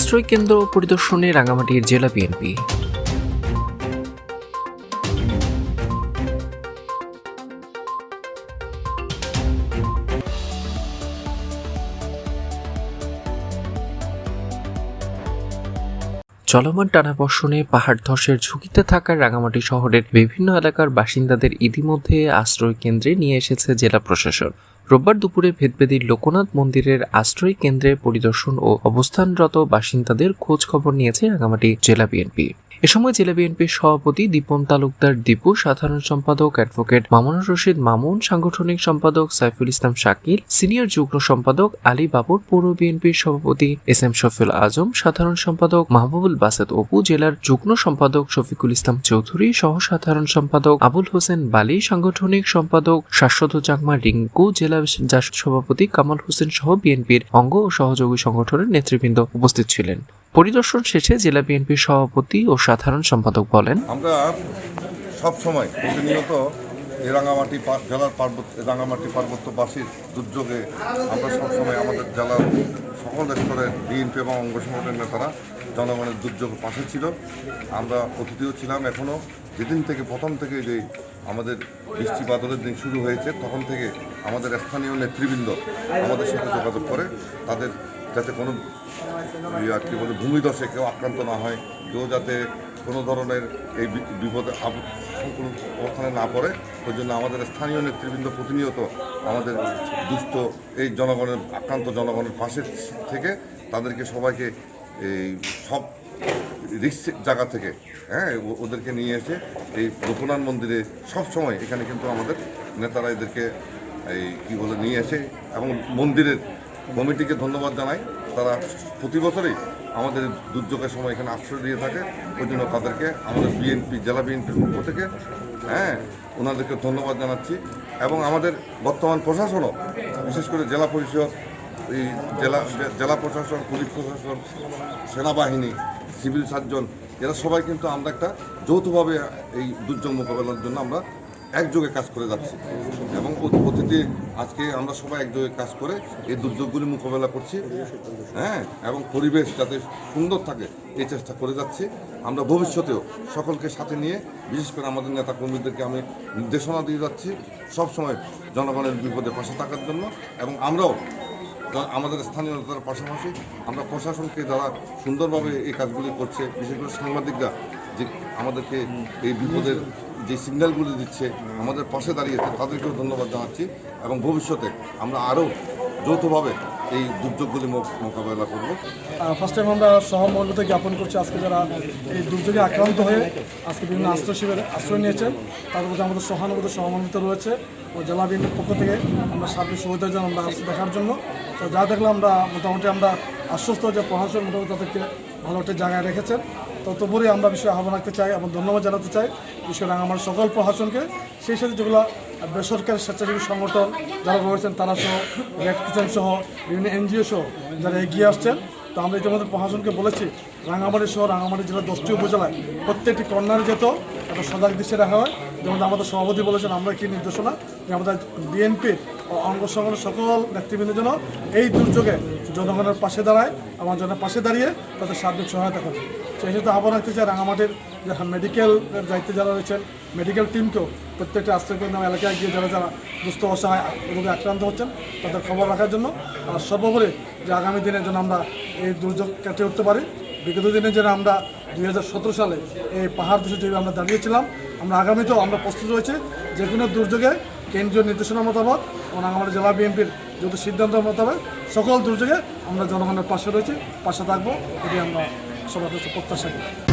আশ্রয় কেন্দ্র পরিদর্শনে রাঙামাটির জেলা বিএনপি। চলমান টানাবর্ষণে পাহাড় ধসের ঝুঁকিতে থাকা রাঙামাটি শহরের বিভিন্ন এলাকার বাসিন্দাদের ইতিমধ্যে আশ্রয় কেন্দ্রে নিয়ে এসেছে জেলা প্রশাসন। রোববার দুপুরে ভেদবেদির লোকনাথ মন্দিরের আশ্রয় কেন্দ্রে পরিদর্শন ও অবস্থানরত বাসিন্দাদের খোঁজ খবর নিয়েছে রাঙামাটি জেলা বিএনপি। এ সময় জেলা বিএনপির সভাপতি দীপন তালুকদার দীপু, সাধারণ সম্পাদক অ্যাডভোকেট মামুনুর রশিদ মামুন, সাংগঠনিক সম্পাদক সাইফুল ইসলাম শাকিল, সিনিয়র যুগ্ম সম্পাদক আলী বাবুর, পৌর বিএনপির সভাপতি এস এম শফিউল আজম, সাধারণ সম্পাদক মাহবুবুল বাসেদ অপু, জেলার যুগ্ম সম্পাদক শফিকুল ইসলাম চৌধুরী সহ সাধারণ সম্পাদক আবুল হোসেন বালি, সাংগঠনিক সম্পাদক শাশ্বত চাকমা রিঙ্কু, জেলা সভাপতি কামাল হোসেন সহ বিএনপির অঙ্গ ও সহযোগী সংগঠনের নেতৃবৃন্দ উপস্থিত ছিলেন। পরিদর্শন শেষে জেলা বিএনপির সভাপতি ও সাধারণ সম্পাদক বলেন, আমরা সব সময় প্রতিনিয়ত এই রাঙামাটি জেলার পার্বত্য রাঙামাটি পার্বত্যবাসীর দুর্যোগে আমরা সবসময় আমাদের জেলার সকল স্তরের বিএনপি এবং অঙ্গ সংগঠনের নেতারা জনগণের দুর্যোগ পাশে ছিল। আমরা অতিথিও ছিলাম এখনও যেদিন থেকে, প্রথম থেকে যে আমাদের বৃষ্টি বাদলের দিন শুরু হয়েছে, তখন থেকে আমাদের স্থানীয় নেতৃবৃন্দ আমাদের সাথে যোগাযোগ করে তাদের যাতে কোনো ইয়া কী বলে ভূমিদশে কেউ আক্রান্ত না হয়, কেউ যাতে কোনো ধরনের এই বিপদে কোনো অবস্থানে না পড়ে, ওই জন্য আমাদের স্থানীয় নেতৃবৃন্দ প্রতিনিয়ত আমাদের দুস্থ এই জনগণের, আক্রান্ত জনগণের পাশে থেকে তাদেরকে সবাইকে এই সব রিক্স জায়গা থেকে হ্যাঁ ওদেরকে নিয়ে এসে এই লোকনাথ মন্দিরে সব সময় এখানে কিন্তু আমাদের নেতারা এদেরকে এই কী বলে নিয়ে এসে এবং মন্দিরের কমিটিকে ধন্যবাদ জানাই। তারা প্রতি বছরই আমাদের দুর্যোগের সময় এখানে আশ্রয় দিয়ে থাকে। ওই জন্য তাদেরকে আমাদের বিএনপি, জেলা বিএনপির পক্ষ থেকে হ্যাঁ ওনাদেরকে ধন্যবাদ জানাচ্ছি। এবং আমাদের বর্তমান প্রশাসনও, বিশেষ করে জেলা পরিষদ, এই জেলা জেলা প্রশাসন, পুলিশ প্রশাসন, সেনাবাহিনী, সিভিল সার্জন, এরা সবাই কিন্তু আমরা একটা যৌথভাবে এই দুর্যোগ মোকাবেলার জন্য আমরা একযোগে কাজ করে যাচ্ছি। এবং অতি- অতিথি আজকে আমরা সবাই একযোগে কাজ করে এই দুর্যোগগুলি মোকাবেলা করছি। হ্যাঁ এবং পরিবেশ যাতে সুন্দর থাকে, এই চেষ্টা করে যাচ্ছি। আমরা ভবিষ্যতেও সকলকে সাথে নিয়ে, বিশেষ করে আমাদের নেতা কর্মীদেরকে আমি নির্দেশনা দিয়ে যাচ্ছি সবসময় জনগণের বিপদে পাশে থাকার জন্য। এবং আমরাও আমাদের স্থানীয় নেতার পাশাপাশি, আমরা প্রশাসনকে যারা সুন্দরভাবে এই কাজগুলি করছে, বিশেষ করে সাংবাদিকরা যে আমাদেরকে এই বিপদের যে সিগন্যালগুলি দিচ্ছে, আমাদের পাশে দাঁড়িয়েছে, তাদেরকেও ধন্যবাদ জানাচ্ছি এবং ভবিষ্যতে আমরা আরও যৌথভাবে এই দুর্যোগগুলি মোকাবেলা করব। ফার্স্ট টাইম আমরা সহমর্মিতা জ্ঞাপন করছি আজকে যারা এই দুর্যোগে আক্রান্ত হয়ে আজকে বিভিন্ন আশ্রয় শিবিরে আশ্রয় নিয়েছেন তার মধ্যে আমাদের সহানুভূতি, সহমর্মিতা রয়েছে ও জেলা বিএনপির পক্ষ থেকে আমরা সার্বিক সুবিধা যেন আমরা দেখার জন্য। তো যা দেখলাম আমরা, মোটামুটি আমরা আশ্বস্ত যে প্রশাসন মোটামুটি তাদেরকে ভালো একটা জায়গায় রেখেছেন। তো তবুরই আমরা বিষয়ে আহ্বান রাখতে চাই এবং ধন্যবাদ জানাতে চাই করে আমার সকল প্রশাসনকে। সেই সাথে যেগুলো বেসরকারি স্বেচ্ছাসেবী সংগঠন যারা রয়েছেন তারা সহ রেড কিচেন সহ, বিভিন্ন এনজিও সহ যারা এগিয়ে আসছেন, তো আমরা ইতিমধ্যে প্রশাসনকে বলেছি, রাঙামাটি সহ, রাঙামাটি জেলার দশটি উপজেলায় প্রত্যেকটি কর্নারে যেত একটা সজাগ দৃশ্যে রাখা হয়। যেমন আমাদের সভাপতি বলেছেন, আমরা কি নির্দেশনা? যে আমাদের বিএনপির অঙ্গ সংগঠনের সকল নেতৃবৃন্দের জন্য এই দুর্যোগে জনগণের পাশে দাঁড়ায়, আমার জনের পাশে দাঁড়িয়ে তাদের সার্বিক সহায়তা করে সেই সাথে আহ্বান রাখতে চাই রাঙামাটির যে মেডিকেল দায়িত্বে যারা রয়েছেন মেডিকেল টিমকেও প্রত্যেকটা আশ্রয়কেন্দ্র এলাকায় গিয়ে যারা যারা দুস্থ, অসহায় রোগে আক্রান্ত হচ্ছেন, তাদের খবর রাখার জন্য আর সর্বোপরি যে আগামী দিনের জন্য আমরা এই দুর্যোগ কাটিয়ে উঠতে পারি। বিগত দিনে যেন আমরা দুই হাজার সতেরো সালে এই পাহাড় দেশে যেভাবে আমরা দাঁড়িয়েছিলাম, আমরা আগামীতেও আমরা প্রস্তুত রয়েছে যে কোনো দুর্যোগে কেন্দ্রীয় নির্দেশনা মোতাবেক এবং আমাদের জেলা বিএনপির যত সিদ্ধান্ত মোতাবেক সকল দুর্যোগে আমরা জনগণের পাশে রয়েছি, পাশে থাকব এটি আমরা সবার কাছে প্রত্যাশা করি।